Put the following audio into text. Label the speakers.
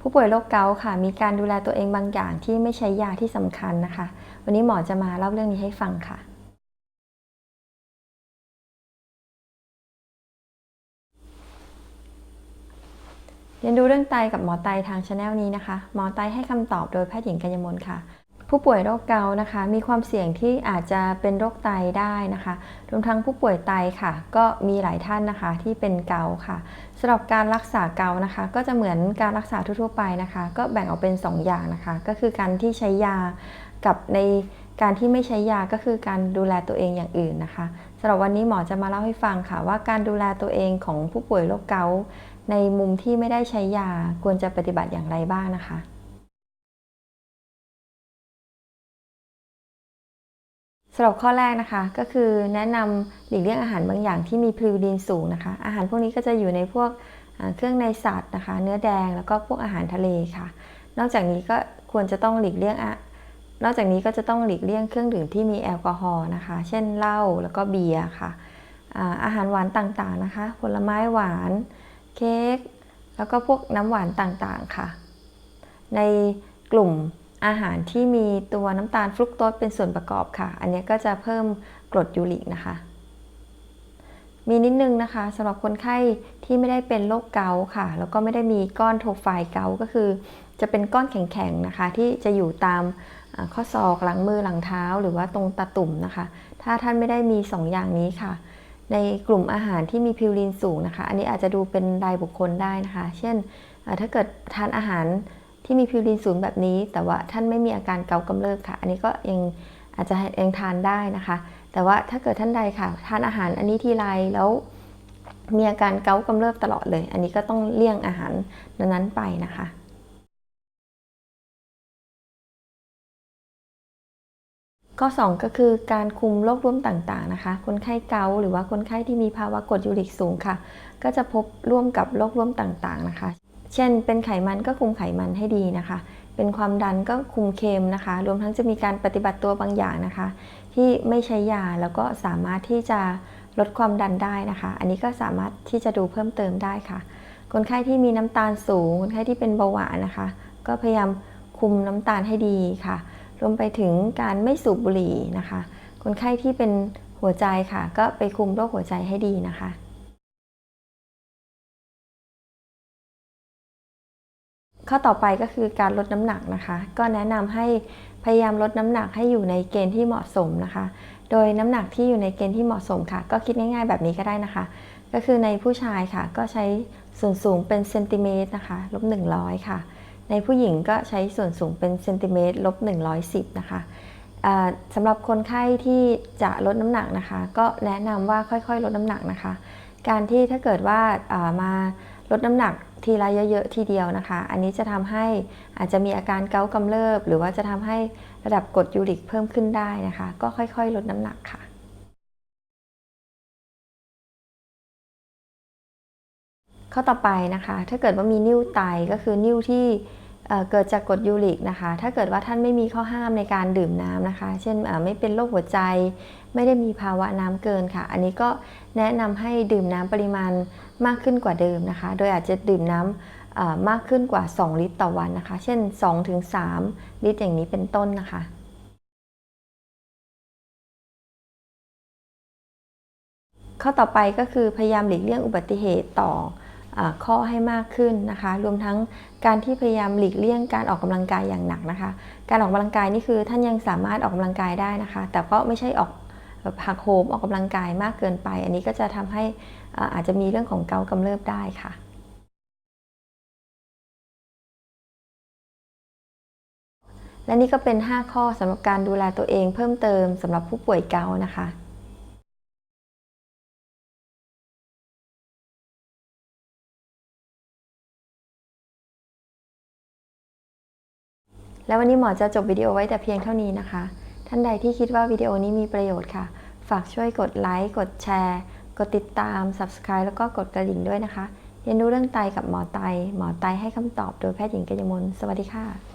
Speaker 1: ผู้ป่วยโรคเกาต์ค่ะ มีการดูแลตัวเองบางอย่างที่ไม่ใช้ยาที่สำคัญนะคะ วันนี้หมอจะมาเล่าเรื่องนี้ให้ฟังค่ะ เรียนดูเรื่องไตกับหมอไตทางช anel นี้นะคะ หมอไตให้คำตอบโดยแพทย์หญิงกัญญมลค่ะ ผู้ป่วยโรคเกาต์นะคะ มีความเสี่ยงที่อาจจะเป็นโรคไตได้นะคะรวมทั้งผู้ป่วยไตค่ะ ก็มีหลายท่านนะคะที่เป็นเกาต์ค่ะสำหรับการรักษาเกาต์นะคะ ก็จะเหมือนการรักษาทั่วๆไปนะคะ ก็แบ่งออกเป็น 2 อย่างนะคะ ก็คือการที่ใช้ยากับในการที่ไม่ใช้ยาก็คือการดูแลตัวเองอย่างอื่นนะคะสำหรับวันนี้หมอจะมาเล่าให้ฟังค่ะ ว่าการดูแลตัวเองของผู้ป่วยโรคเกาต์ในมุมที่ไม่ได้ใช้ยาควรจะปฏิบัติอย่างไรบ้างนะคะ สำหรับข้อแรกนะคะก็คือแนะนำหลีกเลี่ยงอาหารบางอย่างที่มีพลิวดีนสูงนะคะ อาหารพวกนี้ก็จะอยู่ในพวกเครื่องในสัตว์นะคะ เนื้อแดงแล้วก็พวกอาหารทะเลค่ะ นอกจากนี้ก็ควรจะต้องหลีกเลี่ยงอะนอกจากนี้ก็จะต้องหลีกเลี่ยงเครื่องดื่มที่มีแอลกอฮอล์นะคะ เช่นเหล้าแล้วก็เบียร์ค่ะอาหารหวานต่างๆนะคะ ผลไม้หวานเค้กแล้วก็พวกน้ำหวานต่างๆค่ะ ในกลุ่ม อาหารที่มีตัวน้ำตาลฟรุกโตสเป็นส่วนประกอบค่ะ อันนี้ก็จะเพิ่มกรดยูริกนะคะ มีนิดนึงนะคะสำหรับคนไข้ที่ไม่ได้เป็นโรคเกาต์ค่ะ แล้วก็ไม่ได้มีก้อนโทไฟเกาก็คือ จะเป็นก้อนแข็งๆนะคะ ที่จะอยู่ตามข้อศอกหลังมือหลังเท้า หรือว่าตรงตาตุ่มนะคะ ถ้าท่านไม่ได้มี 2อย่างนี้ค่ะ ในกลุ่มอาหารที่มีพิวรีนสูงนะคะ อันนี้อาจจะดูเป็นรายบุคคลได้นะคะ เช่นถ้าเกิดทานอาหาร ที่มีพิวรีนสูงแบบนี้ แต่ว่าท่านไม่มีอาการเกากำเริบค่ะ อันนี้ก็ยังอาจจะยังทานได้นะคะ แต่ว่าถ้าเกิดท่านใดค่ะ ทานอาหารอันนี้ทีไรแล้วมีอาการเกากำเริบตลอดเลย อันนี้ก็ต้องเลี่ยงอาหารนั้นๆไปนะคะข้อ2ก็คือการคุมโรคร่วมต่างๆนะคะ คนไข้เกาหรือว่าคนไข้ที่มีภาวะกรดยูริกสูงค่ะ ก็จะพบร่วมกับโรคร่วมต่างๆนะคะ เช่น เป็นไขมันก็คุมไขมันให้ดีนะคะ เป็นความดันก็คุมเค็มนะคะ รวมทั้งจะมีการปฏิบัติตัวบางอย่างนะคะ ที่ไม่ใช้ยาแล้วก็สามารถที่จะลดความดันได้นะคะ อันนี้ก็สามารถที่จะดูเพิ่มเติมได้ค่ะ คนไข้ที่มีน้ำตาลสูง คนไข้ที่เป็นเบาหวานนะคะ ก็พยายามคุมน้ำตาลให้ดีค่ะ รวมไปถึงการไม่สูบบุหรี่นะคะ คนไข้ที่เป็นหัวใจค่ะ ก็ไปคุมโรคหัวใจให้ดีนะคะ ข้อต่อไปก็คือการลดน้ำหนักนะคะ ก็แนะนำให้พยายามลดน้ำหนักให้อยู่ในเกณฑ์ที่เหมาะสมนะคะ โดยน้ำหนักที่อยู่ในเกณฑ์ที่เหมาะสมค่ะ ก็คิดง่ายๆแบบนี้ก็ได้นะคะ ก็คือในผู้ชายค่ะ ก็ใช้ส่วนสูงเป็นเซนติเมตรนะคะลบ100 ค่ะ ในผู้หญิงก็ใช้ส่วนสูงเป็นเซนติเมตรลบ110 นะคะสำหรับคนไข้ที่จะลดน้ำหนักนะคะ ก็แนะนำว่าค่อยๆ ลดน้ำหนักนะคะ การที่ถ้าเกิดว่ามา ลดน้ำหนักทีละเยอะๆทีเดียวนะคะ อันนี้จะทำให้อาจจะมีอาการเกากำเริบ หรือว่าจะทำให้ระดับกรดยูริกเพิ่มขึ้นได้นะคะ ก็ค่อยๆ ลดน้ำหนักค่ะ ข้อต่อไปนะคะ ถ้าเกิดว่ามีนิ้วไตก็คือนิ้วที่ เกิดจากกรดยูริกนะคะ ถ้าเกิดว่าท่านไม่มีข้อห้ามในการดื่มน้ำนะคะ เช่นไม่เป็นโรคหัวใจ ไม่ได้มีภาวะน้ำเกินค่ะ อันนี้ก็แนะนำให้ดื่มน้ำปริมาณมากขึ้นกว่าเดิมนะคะ โดยอาจจะดื่มน้ำมากขึ้นกว่า 2 ลิตรต่อวันนะคะ เช่น 2-3 ลิตรอย่างนี้เป็นต้นนะคะข้อต่อไปก็คือพยายามหลีกเลี่ยงอุบัติเหตุต่อ ข้อให้มากขึ้นนะคะ รวมทั้งการที่พยายามหลีกเลี่ยงการออกกำลังกายอย่างหนักนะคะ การออกกำลังกายนี่คือท่านยังสามารถออกกำลังกายได้นะคะ แต่ก็ไม่ใช่ออกแบบหักโหมออกกำลังกายมากเกินไป อันนี้ก็จะทำให้อาจจะมีเรื่องของเกากำเริบได้ค่ะและนี่ก็เป็น 5 ข้อสำหรับการดูแลตัวเองเพิ่มเติมสำหรับผู้ป่วยเกานะคะ และวันนี้หมอจะจบวิดีโอไว้แต่เพียงเท่านี้นะคะ ท่านใดที่คิดว่าวิดีโอนี้มีประโยชน์ค่ะ ฝากช่วยกดไลค์ กดแชร์ กดติดตาม Subscribe แล้วก็กดกระดิ่งด้วยนะคะ เรียนรู้เรื่องไตกับหมอไต หมอไตให้คำตอบโดยแพทย์หญิงกัญญมล สวัสดีค่ะ